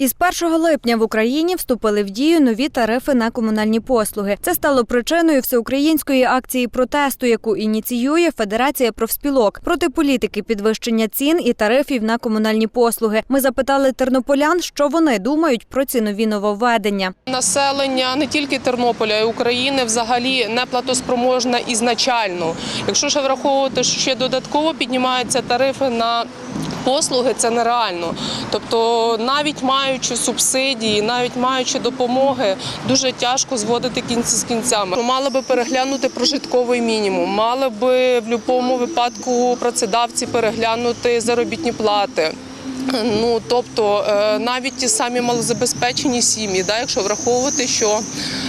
Із 1 липня в Україні вступили в дію нові тарифи на комунальні послуги. Це стало причиною всеукраїнської акції протесту, яку ініціює Федерація профспілок проти політики підвищення цін і тарифів на комунальні послуги. Ми запитали тернополян, що вони думають про ці нові нововведення. Населення не тільки Тернополя, й України взагалі не платоспроможне ізначально. Якщо ж враховувати, що ще додатково піднімаються тарифи на послуги, це нереально. Тобто, навіть маючи субсидії, навіть маючи допомоги, дуже тяжко зводити кінці з кінцями. Мали би переглянути прожитковий мінімум, мали би в будь-якому випадку працедавці переглянути заробітні плати. Ну тобто е, навіть ті самі малозабезпечені сім'ї, да, якщо враховувати, що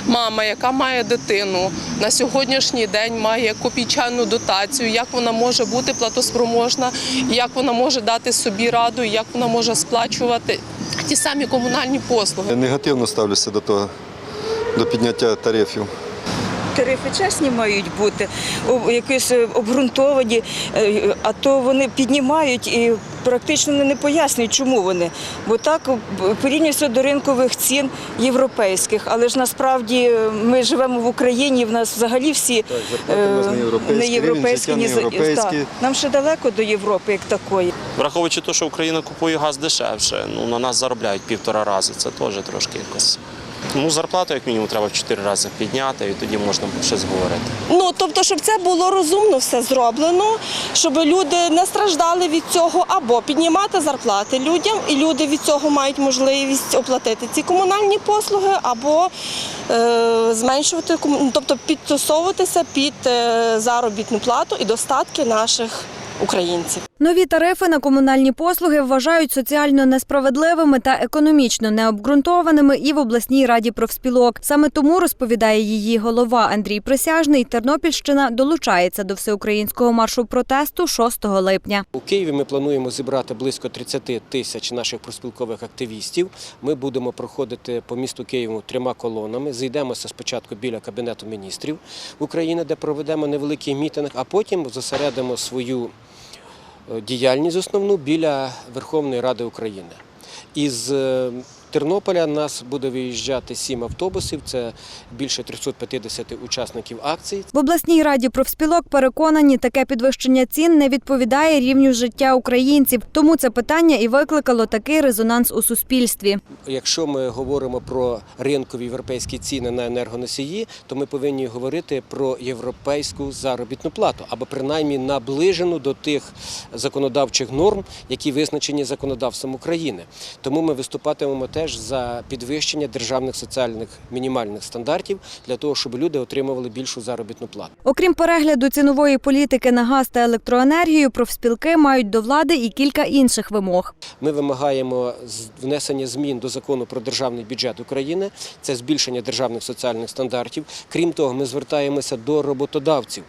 мама, яка має дитину, на сьогоднішній день має копійчану дотацію, як вона може бути платоспроможна, як вона може дати собі раду, як вона може сплачувати ті самі комунальні послуги. Я Негативно ставлюся до того, до підняття тарифів. Тарифи чесні мають бути, якісь е, обґрунтовані, е, а то вони піднімають і практично не пояснюють, чому вони. Бо так б- порівнюється до ринкових цін європейських. Але ж насправді е, ми живемо в Україні, в нас взагалі всі зарплати не е, європейські, рівень життя не ні. Нам ще далеко до Європи, як такої. Враховуючи те, що Україна купує газ дешевше, ну на нас заробляють півтора рази. Це теж трошки якось. Ну, зарплату, як мінімум, треба в чотири рази підняти, і тоді можна щось говорити. Ну тобто, щоб це було розумно все зроблено, щоб люди не страждали від цього, або піднімати зарплати людям, і люди від цього мають можливість оплатити ці комунальні послуги, або е, зменшувати ну, тобто підтасовуватися під е, заробітну плату і достатки наших українців. Нові тарифи на комунальні послуги вважають соціально несправедливими та економічно необґрунтованими і в обласній раді профспілок. Саме тому розповідає її голова Андрій Присяжний. Тернопільщина долучається до всеукраїнського маршу протесту 6 липня. У Києві ми плануємо зібрати близько 30 тисяч наших проспілкових активістів. Ми будемо проходити по місту Києву трьома колонами. Зійдемося спочатку біля Кабінету міністрів України, де проведемо невеликий мітинг, а потім зосередимо свою діяльність основну біля Верховної Ради України. Із е, Тернополя нас буде виїжджати сім автобусів. Це більше 350 учасників акції. В обласній раді профспілок переконані, таке підвищення цін не відповідає рівню життя українців. Тому це питання і викликало такий резонанс у суспільстві. Якщо ми говоримо про ринкові європейські ціни на енергоносії, то ми повинні говорити про європейську заробітну плату або принаймні наближену до тих законодавчих норм, які визначені законодавством України. Тому ми виступатимемо теж за підвищення державних соціальних мінімальних стандартів для того, щоб люди отримували більшу заробітну плату. Окрім перегляду цінової політики на газ та електроенергію, профспілки мають до влади і кілька інших вимог. Ми вимагаємо внесення змін до закону про державний бюджет України. Це збільшення державних соціальних стандартів. Крім того, ми звертаємося до роботодавців.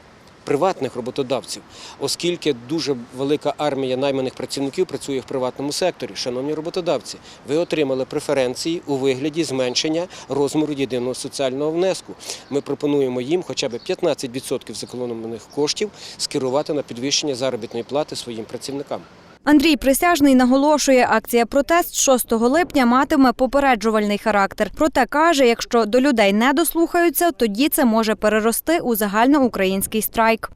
Приватних роботодавців, оскільки дуже велика армія найманих працівників працює в приватному секторі. Шановні роботодавці, ви отримали преференції у вигляді зменшення розміру єдиного соціального внеску. Ми пропонуємо їм хоча б 15% зекономлених коштів скерувати на підвищення заробітної плати своїм працівникам. Андрій Присяжний наголошує, акція протест 6 липня матиме попереджувальний характер. Проте каже, якщо до людей не дослухаються, тоді це може перерости у загальноукраїнський страйк.